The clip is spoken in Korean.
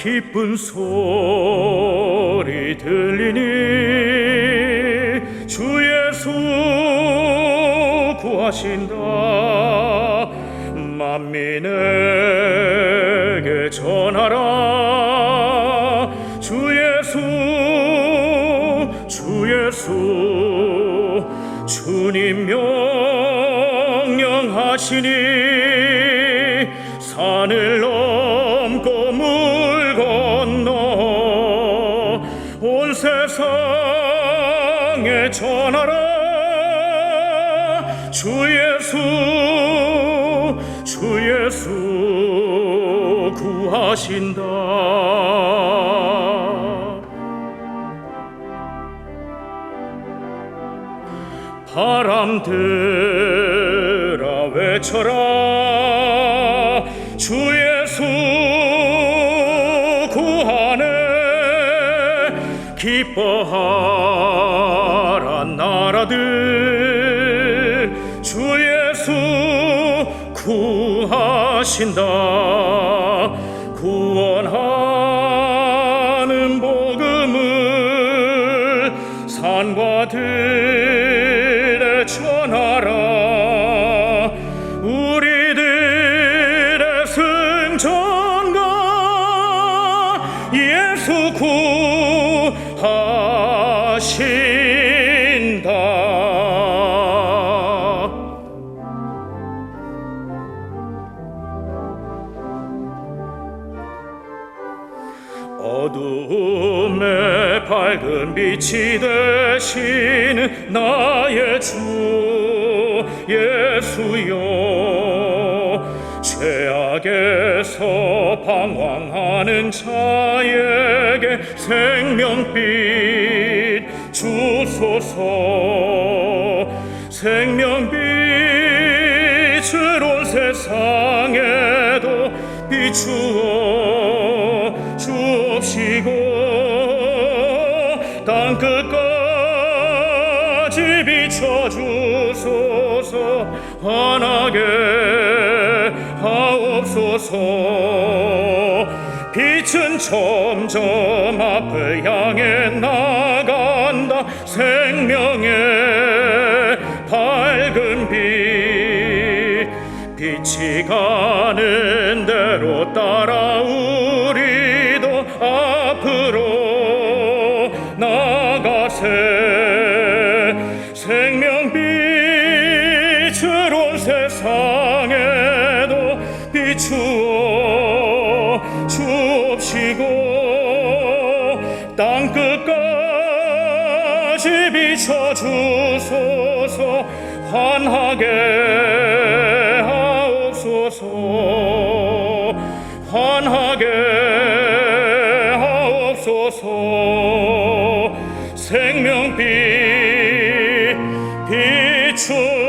기쁜 소리 들리니 주 예수 구하신다. 만민에게 전하라. 주 예수 주 예수 주님 명령하시니 세상에 전하라. 주 예수 주 예수 구하신다. 바람들아 외쳐라. 주 예수 구하네 기뻐하라 나라들. 주 예수 구하신다. 구원하는 복음을 산과 들에 전하라. 승천가 예수 구 하신다. 어둠의 밝은 빛이 되신 나의 주 예수여 방황하는 자에게 생명빛 주소서. 생명빛을 온 세상에도 비추어 주옵시고 땅끝까지 비춰주소서. 환하게 하옵소서. 빛은 점점 앞을 향해 나간다. 생명의 밝은 빛. 빛이 가는 대로 따라 우리도 앞으로 나가세 비추어 주옵시고 땅 끝까지 비춰 주소서. 환하게 하옵소서. 환하게 하옵소서. 생명빛 비추